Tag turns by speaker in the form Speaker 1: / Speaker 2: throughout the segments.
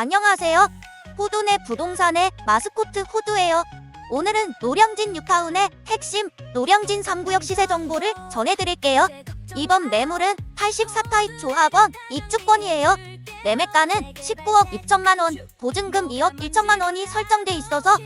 Speaker 1: 안녕하세요. 호두네 부동산의 마스코트 호두예요. 오늘은 노량진 뉴타운의 핵심 노량진 3구역 시세 정보를 전해드릴게요. 이번 매물은 84타입 조합원 입주권이에요. 매매가는 19억 2천만 원, 보증금 2억 1천만 원이 설정돼 있어서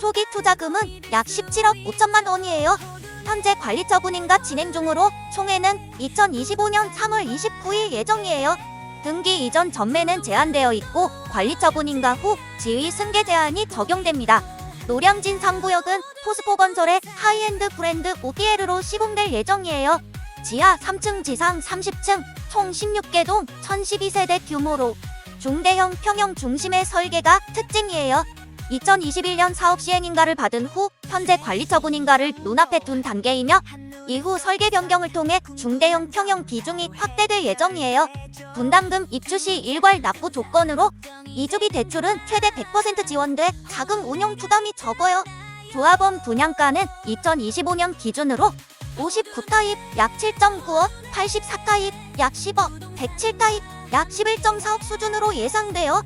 Speaker 1: 초기 투자금은 약 17억 5천만 원이에요. 현재 관리 처분인가 진행 중으로 총회는 2025년 3월 29일 예정이에요. 등기 이전 전매는 제한되어 있고 관리 처분 인가 후 지의 승계 제한이 적용됩니다. 노량진 3구역은 포스코 건설의 하이엔드 브랜드 OPL로 시공될 예정이에요. 지하 3층 지상 30층 총 16개 동 1012세대 규모로 중대형 평형 중심의 설계가 특징이에요. 2021년 사업 시행인가를 받은 후 현재 관리 처분 인가를 눈앞에 둔 단계이며 이후 설계 변경을 통해 중대형 평형 비중이 확대될 예정이에요. 분담금 입주 시 일괄 납부 조건으로 이주비 대출은 최대 100% 지원돼 자금 운용 부담이 적어요. 조합원 분양가는 2025년 기준으로 59타입 약 7.9억, 84타입 약 10억, 107타입 약 11.4억 수준으로 예상돼요.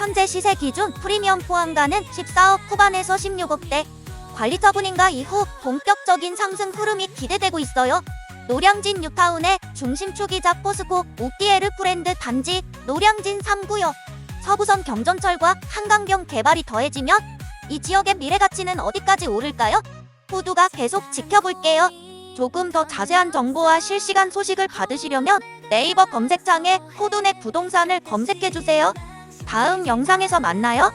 Speaker 1: 현재 시세 기준 프리미엄 포함가는 14억 후반에서 16억대. 관리 처분인가 이후 본격적인 상승 흐름이 기대되고 있어요. 노량진 뉴타운의 중심 초기자 포스코 OPL 브랜드 단지 노량진 3구역 서부선 경전철과 한강경 개발이 더해지면 이 지역의 미래 가치는 어디까지 오를까요? 호두가 계속 지켜볼게요. 조금 더 자세한 정보와 실시간 소식을 받으시려면 네이버 검색창에 호두네 부동산을 검색해주세요. 다음 영상에서 만나요.